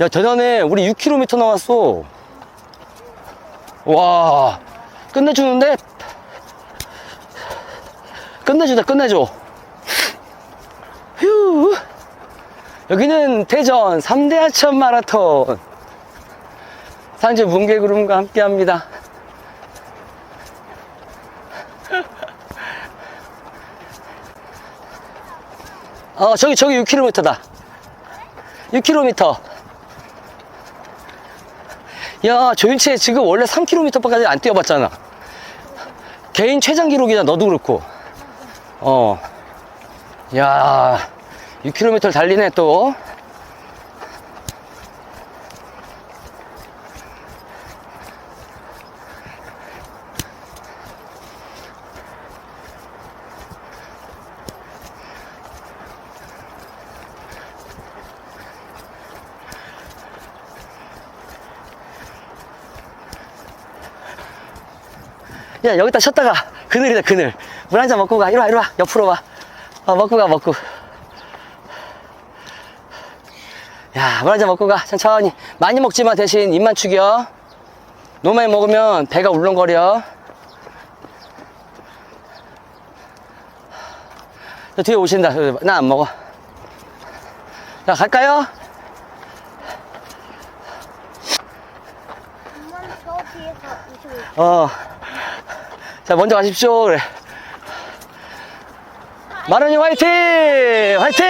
야, 대단해. 우리 6km 나왔어. 와, 끝내주는데? 끝내주다, 끝내줘. 휴. 여기는 대전 3대 하천 마라톤. 산지 문개구름과 함께 합니다. 어, 저기, 저기 6km다. 6km. 야, 조윤채 지금 원래 3km까지 안 뛰어봤잖아. 개인 최장 기록이잖아, 너도 그렇고. 어. 야, 6km를 달리네, 또. 야, 여기다 쉬었다가, 그늘이다, 그늘. 물 한 잔 먹고 가. 이리 와, 이리 와. 옆으로 와. 어, 먹고 가, 먹고. 야, 물 한 잔 먹고 가. 천천히. 많이 먹지만 대신 입만 축여. 너무 많이 먹으면 배가 울렁거려. 저 뒤에 오신다. 나 안 먹어. 자, 갈까요? 엄마는 저 뒤에서 있어. 어. 자, 먼저 가십시오. 그래. 마른이 화이팅! 화이팅!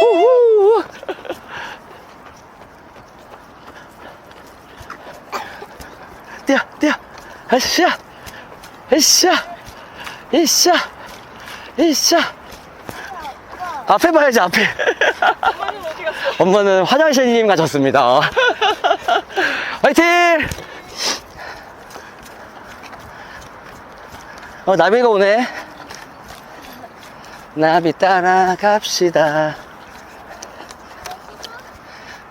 후후! 뛰어, 뛰어. 으쌰! 으쌰! 으쌰! 으쌰! 앞에 봐야지, 앞에. 엄마는 화장실님 가셨습니다. 화이팅! 어, 나비가 오네. 나비 따라갑시다.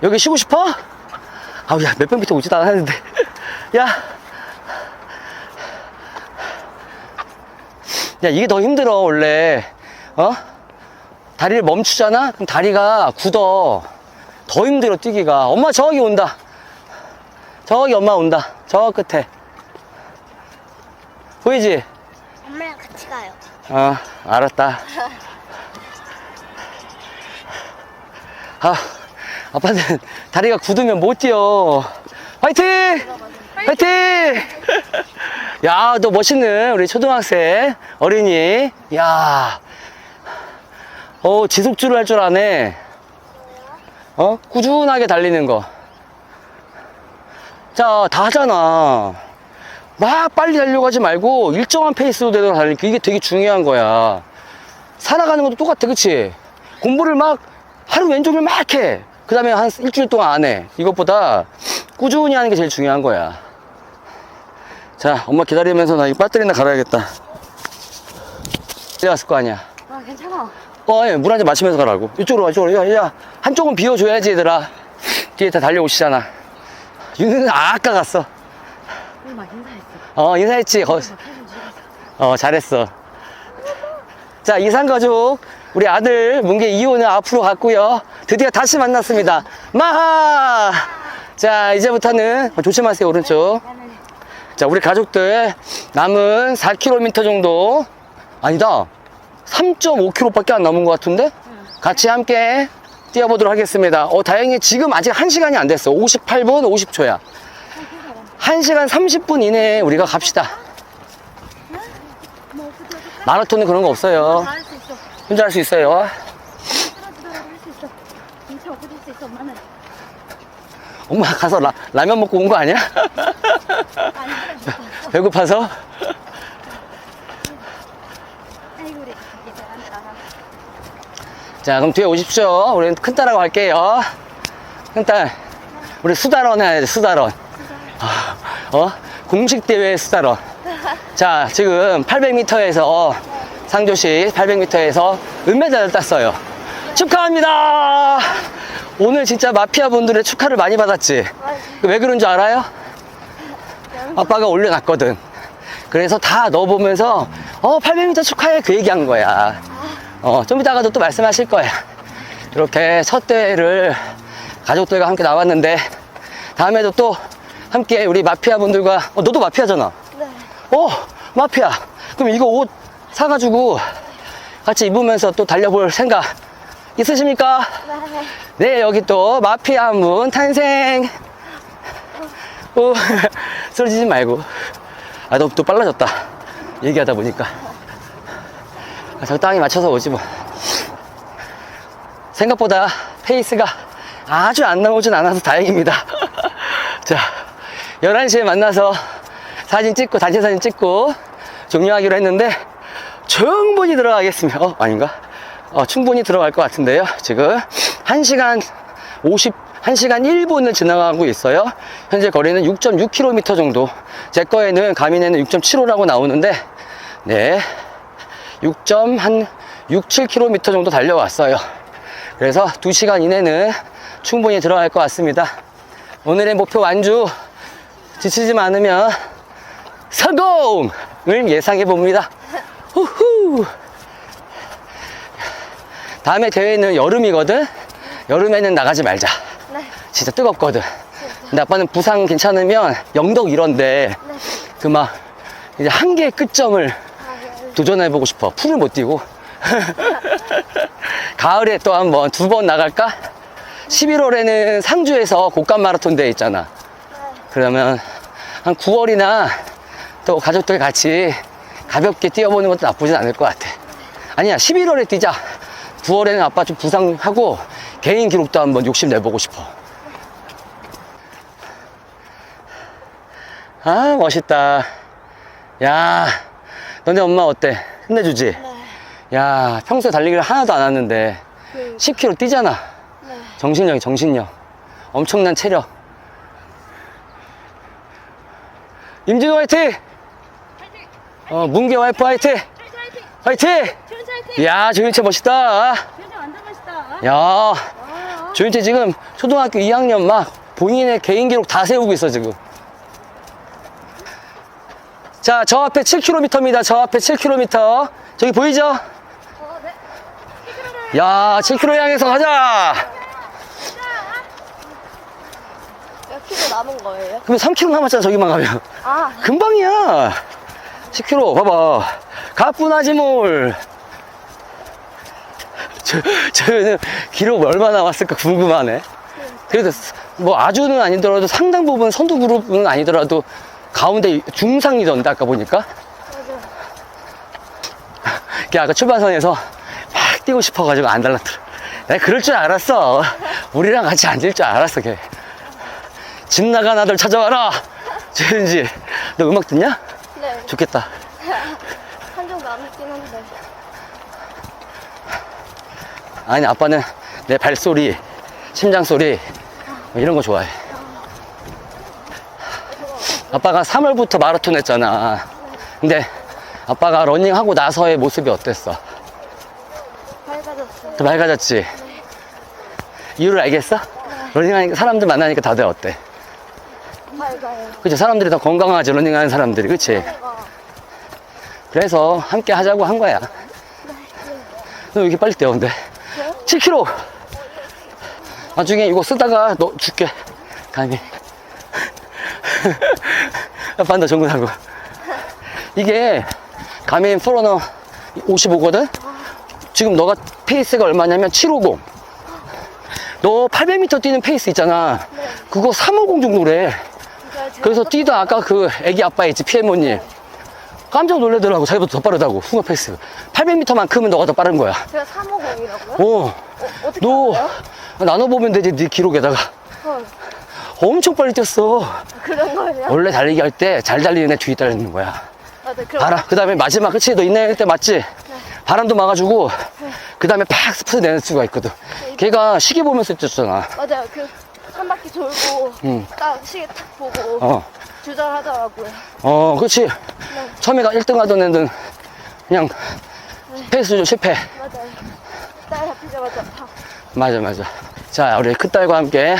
여기 쉬고 싶어? 아우, 야, 몇백 미터 오지도 않았는데. 야. 야, 이게 더 힘들어, 원래. 어? 다리를 멈추잖아? 그럼 다리가 굳어. 더 힘들어, 뛰기가. 엄마 저기 온다. 저기 엄마 온다. 저 끝에. 보이지? 엄마랑 같이 가요. 어, 알았다. 아, 아빠는 다리가 굳으면 못 뛰어. 화이팅! 화이팅! 야, 너 멋있는 우리 초등학생 어린이. 야, 어, 지속주를 할 줄 아네. 어? 꾸준하게 달리는 거. 자, 다 하잖아. 막 빨리 달려고 하지 말고 일정한 페이스로 되도록 달리는 게 이게 되게 중요한 거야. 살아가는 것도 똑같아, 그치? 공부를 막 하루 왼쪽을 막 해. 그 다음에 한 일주일 동안 안 해. 이것보다 꾸준히 하는 게 제일 중요한 거야. 자, 엄마 기다리면서 나 이 배터리나 갈아야겠다. 내려갔을 거 아니야. 아, 괜찮아. 어, 예, 물한 잔 마시면서 가라고. 이쪽으로 와, 이쪽으로. 야, 야. 한쪽은 비워줘야지, 얘들아. 뒤에 다 달려오시잖아. 윤은 아까 갔어. 엄마 인사했어. 어, 인사했지. 거, 어, 잘했어. 자, 이산가족, 우리 아들 문계 이호는 앞으로 갔고요. 드디어 다시 만났습니다. 마하! 자, 이제부터는 어, 조심하세요, 오른쪽. 자, 우리 가족들 남은 4km 정도 아니다. 3.5km밖에 안 남은 것 같은데? 같이 함께 뛰어보도록 하겠습니다. 어, 다행히 지금 아직 1시간이 안 됐어. 58분 50초야. 1시간 30분 이내에 우리가 갑시다. 마라톤은 그런 거 없어요. 혼자 할 수 있어요. 엄마는. 엄마 가서 라, 라면 먹고 온 거 아니야? 배고파서? 자, 그럼 뒤에 오십시오. 우리는 큰딸하고 갈게요. 큰딸. 우리 수다런 해야 돼, 수다런. 아, 어? 공식 대회 수다런. 자, 지금 800m에서, 상조시 800m에서 은메달을 땄어요. 축하합니다! 오늘 진짜 마피아 분들의 축하를 많이 받았지? 왜 그런 줄 알아요? 아빠가 올려놨거든. 그래서 다 넣어보면서, 어, 800m 축하해. 그 얘기한 거야. 어, 좀 이따가도 또 말씀하실 거야. 이렇게 첫 대회를 가족들과 함께 나왔는데 다음에도 또 함께 우리 마피아 분들과 어, 너도 마피아잖아. 네. 어 마피아. 그럼 이거 옷 사가지고 같이 입으면서 또 달려볼 생각 있으십니까? 네. 네 여기 또 마피아 한 분 탄생. 오, 쓰러지지 말고. 아, 너 또 빨라졌다. 얘기하다 보니까. 아, 적당히 맞춰서 오지 뭐. 생각보다 페이스가 아주 안 나오진 않아서 다행입니다. 자, 11시에 만나서 사진 찍고, 단체 사진 찍고, 종료하기로 했는데, 충분히 들어가겠습니다. 어, 아닌가? 어, 충분히 들어갈 것 같은데요. 지금 1시간 50, 1시간 1분을 지나가고 있어요. 현재 거리는 6.6km 정도. 제 거에는 가민에는 6.75라고 나오는데, 네. 6. 한 6, 7km 정도 달려왔어요. 그래서 2시간 이내는 충분히 들어갈 것 같습니다. 오늘의 목표 완주 지치지 않으면 성공을 예상해 봅니다. 후후. 다음에 대회는 여름이거든. 여름에는 나가지 말자. 네. 진짜 뜨겁거든. 근데 아빠는 부상 괜찮으면 영덕 이런데 네. 그 막 이제 한계의 끝점을 아, 네. 도전해 보고 싶어. 풀을 못 뛰고. 가을에 또 한 번 두 번 나갈까? 11월에는 상주에서 곡간 마라톤 대회 있잖아. 그러면 한 9월이나 또 가족들 같이 가볍게 뛰어보는 것도 나쁘진 않을 것 같아. 아니야, 11월에 뛰자. 9월에는 아빠 좀 부상하고 개인 기록도 한번 욕심내보고 싶어. 아, 멋있다. 야, 너네 엄마 어때? 힘내주지? 네. 야, 평소에 달리기를 하나도 안 하는데 그, 10km 뛰잖아. 네. 정신력이 정신력. 엄청난 체력. 임진호 화이팅! 어, 문계 와이프 화이팅! 화이팅! 야, 조윤채 멋있다. 표정 완전 멋있다. 야, 아, 조윤채 지금 초등학교 2학년 막 본인의 개인 기록 다 세우고 있어, 지금. 자, 저 앞에 7km입니다. 저 앞에 7km. 저기 보이죠? 야, 7km 향해서 가자! 몇 킬로 남은 거예요? 그럼 3km 남았잖아, 저기만 가면. 아, 금방이야. 10km, 봐봐. 가뿐하지 뭘. 저, 저는 기록 얼마 나왔을까 궁금하네. 그래도 뭐 아주는 아니더라도 상당 부분 선두 그룹은 아니더라도 가운데 중상이던데, 아까 보니까. 맞아. 걔 아까 출발선에서 막 뛰고 싶어가지고 안 달랐더라. 내가 그럴 줄 알았어. 우리랑 같이 앉을 줄 알았어, 걔. 집 나간 아들 찾아와라! 재은지, 너 음악 듣냐? 네. 좋겠다. 한정 남았긴 한데. 아니, 아빠는 내 발소리, 심장 소리, 뭐 이런 거 좋아해. 아빠가 3월부터 마라톤 했잖아. 근데 아빠가 러닝하고 나서의 모습이 어땠어? 밝아졌어요. 더 맑아졌지? 이유를 알겠어? 러닝하니까 사람들 만나니까 다들 어때? 밝아요. 그치? 사람들이 더 건강하지, 러닝하는 사람들이. 그치? 내가 그래서 함께 하자고 한 거야. 너왜 이렇게 빨리 뛰어, 근데? 7km! 나중에 이거 쓰다가 너 줄게. 감히. 아빠한테 정근하고. 이게 가민 포러너 55거든? 지금 너가 페이스가 얼마냐면 750. 너 800m 뛰는 페이스 있잖아. 그거 350 정도래. 그래서 뛰다 아까 그 애기 아빠 있지, 피에모님. 깜짝 놀라더라고. 자기보다 더 빠르다고. 숭어 페이스. 800m만큼은 너가 더 빠른 거야. 제가 350이라고요? 어. 어, 어떻게 너 알아요? 나눠보면 되지, 네 기록에다가. 헐, 엄청 빨리 뛰었어. 그런 거예요? 원래 달리기 할 때 잘 달리는 애 뒤에 달리는 거야. 맞아, 그럼 바람, 그 다음에 마지막, 그치? 너 인라인 때 맞지? 바람도 막아주고, 그 다음에 팍 스프트 내는 수가 있거든. 걔가 시계 보면서 뛰었잖아. 맞아요. 그 돌고 응. 딱 시계 탁 보고 어, 조절하더라고요. 어, 그렇지. 처음에 1등 하던 애는 그냥 페이스 조절 실패. 맞아요. 딸 잡히자마자 팍. 맞아, 맞아. 자, 우리 큰딸과 함께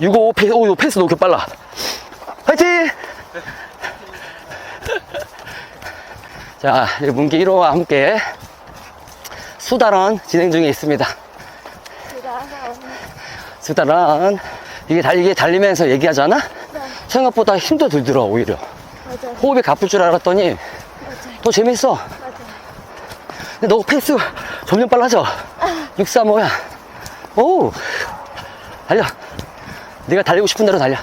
655 페이스, 오, 이거 페이스 너무 빨라. 화이팅! 자, 우리 문기 1호와 함께 수달원 진행 중에 있습니다. 항상 스타란. 이게 달, 이게 달리면서 얘기하잖아? 네. 생각보다 힘도 들더라, 오히려. 맞아요. 호흡이 가쁠 줄 알았더니 맞아요. 더 재밌어. 맞아요. 근데 너 페이스 점점 빨라져. 635야. 오! 달려. 네가 달리고 싶은 대로 달려.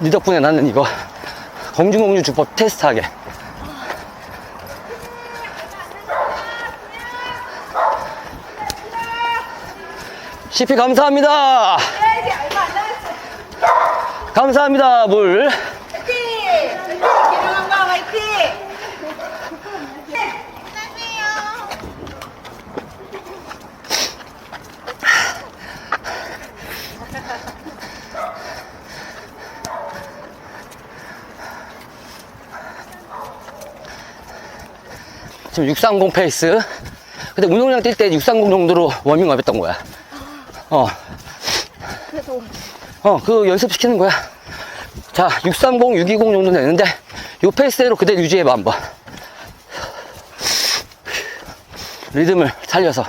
네 덕분에 나는 이거 공중공유 주법 테스트하게. CP 감사합니다. 감사합니다, 물. 지금 630 페이스. 근데 운동량 뛸 때 630 정도로 워밍업 했던 거야. 어, 그래도 어, 그 연습시키는 거야. 자, 630, 620 정도 되는데, 요 페이스대로 그대로 유지해봐, 한번. 리듬을 살려서.